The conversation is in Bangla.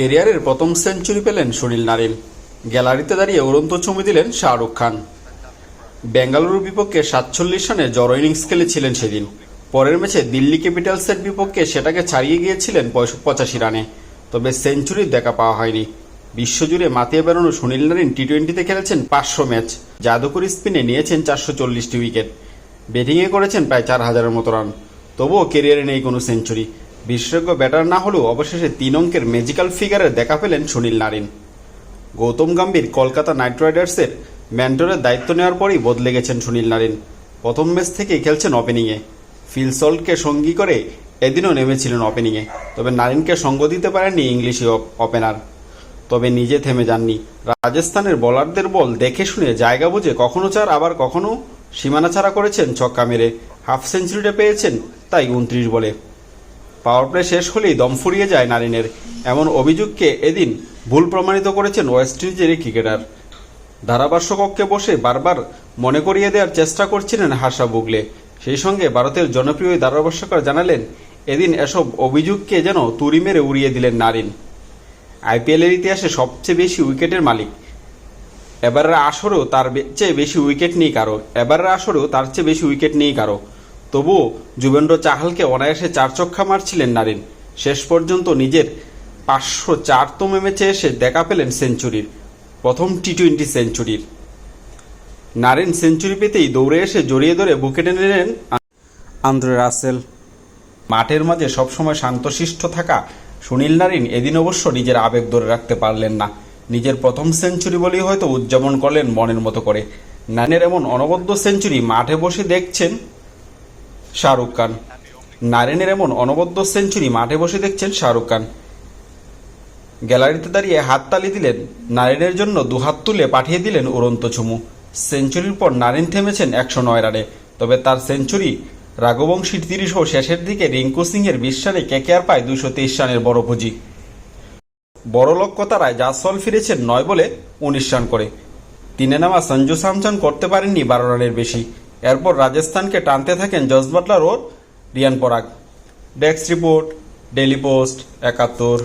কেরিয়ারের প্রথম সেঞ্চুরি পেলেন সুনীল নারিন গ্যালারিতে দাঁড়িয়ে উড়ন্ত চুমু দিলেন শাহরুখ খান। বেঙ্গালুরুর বিপক্ষে সাতচল্লিশ রানে জড়ো ইনিংস খেলেছিলেন সেদিন। পরের ম্যাচে দিল্লি ক্যাপিটালসের বিপক্ষে সেটাকে ছাড়িয়ে গিয়েছিলেন পঁচাশি রানে। তবে সেঞ্চুরির দেখা পাওয়া হয়নি। বিশ্বজুড়ে মাতিয়ে বেড়ানো সুনীল নারিন টি টোয়েন্টিতে খেলেছেন পাঁচশো ম্যাচ। জাদুকরি স্পিনে নিয়েছেন চারশো চল্লিশটি উইকেট। ব্যাটিংয়ে করেছেন প্রায় চার হাজারের মতো রান। তবুও কেরিয়ারে নেই কোনো সেঞ্চুরি। বিশেষজ্ঞ ব্যাটার না হলেও অবশেষে তিন অঙ্কের ম্যাজিক্যাল ফিগারের দেখা পেলেন সুনীল নারিন। গৌতম গম্ভীর কলকাতা নাইট রাইডার্সের ম্যান্টরের দায়িত্ব নেওয়ার পরই বদলে গেছেন সুনীল নারিন। প্রথম ম্যাচ থেকেই খেলছেন ওপেনিংয়ে ফিল সল্টকে সঙ্গী করে এদিনও নেমেছিলেন ওপেনিংয়ে তবে নারিনকে সঙ্গ দিতে পারেননি ইংলিশি ওপেনার তবে নিজে থেমে যাননি। রাজস্থানের বোলারদের বল দেখে শুনে জায়গা বুঝে কখনো চার, আবার কখনো সীমানা ছাড়া করেছেন ছক্কা মেরে। হাফ সেঞ্চুরিটা পেয়েছেন তাই উনত্রিশ বলে। পাওয়ার প্লে শেষ হলেই দম ফুরিয়ে যায় নারিনের। এমন অভিযোগকে এদিন ভুল প্রমাণিত করেছেন ওয়েস্ট ইন্ডিজের ক্রিকেটার। ধারাভাষ্য কক্ষে বসে বারবার মনে করিয়ে দেওয়ার চেষ্টা করছিলেন হাসা বুগলে। সেই সঙ্গে ভারতের জনপ্রিয় ধারাভাষ্যকার জানালেন, এদিন এসব অভিযোগকে যেন তুড়ি মেরে উড়িয়ে দিলেন নারিন। আইপিএলের ইতিহাসে সবচেয়ে বেশি উইকেটের মালিক। এবারের আসরেও তার চেয়ে বেশি উইকেট নেই কারও। এবারের আসরেও তার চেয়ে বেশি উইকেট নেই কারও। তবুও যুবেন্দ্র চাহালকে অনায়াসে চার চক্ষা মারছিলেন নারিন। শেষ পর্যন্ত নিজের পাঁচশো চারতম ম্যাচে এসে দেখা পেলেন সেঞ্চুরির, প্রথম টি টোয়েন্টি সেঞ্চুরির। নারিন সেঞ্চুরি পেতেই দৌড়ে এসে জড়িয়ে ধরে বুকে টেনে নিলেন আন্দ্রে রাসেল। মাঠের মাঝে সবসময় শান্তশিষ্ট থাকা সুনীল নারিন এদিন অবশ্য নিজের আবেগ ধরে রাখতে পারলেন না। নিজের প্রথম সেঞ্চুরি বলেই হয়তো উদযাপন করলেন মনের মতো করে। নারিনের এমন অনবদ্য সেঞ্চুরি মাঠে বসে দেখছেন শাহরুখ খান। নারিনের এমন অনবদ্য সেঞ্চুরি মাঠে বসে দেখছেন শাহরুখ খান। গ্যালারিতে দাঁড়িয়ে হাততালি দিলেন নারিনের জন্য দুহাত তুলে পাঠিয়ে দিলেন উড়ন্ত ছুমু সেঞ্চুরির পর নারিন থেমেছেন একশো নয় রানে। তবে তার সেঞ্চুরি রাঘবংশীর তিরিশ ও শেষের দিকে রিঙ্কু সিংয়ের বিশ রানে কেকেআর পায় দুশো তেইশ রানের বড় পুঁজি। বড় লক্ষ্য জাসওয়াল ফিরেছেন নয় বলে উনিশ রান করে। তিনে নামা সঞ্জু স্যামসন করতে পারেননি বারো রানের বেশি। এরপর রাজস্থানকে টানতে থাকেন জজ বাটলার ও রিয়ান পরাগ। ডেস্ক রিপোর্ট ডেলি পোস্ট একাত্তর।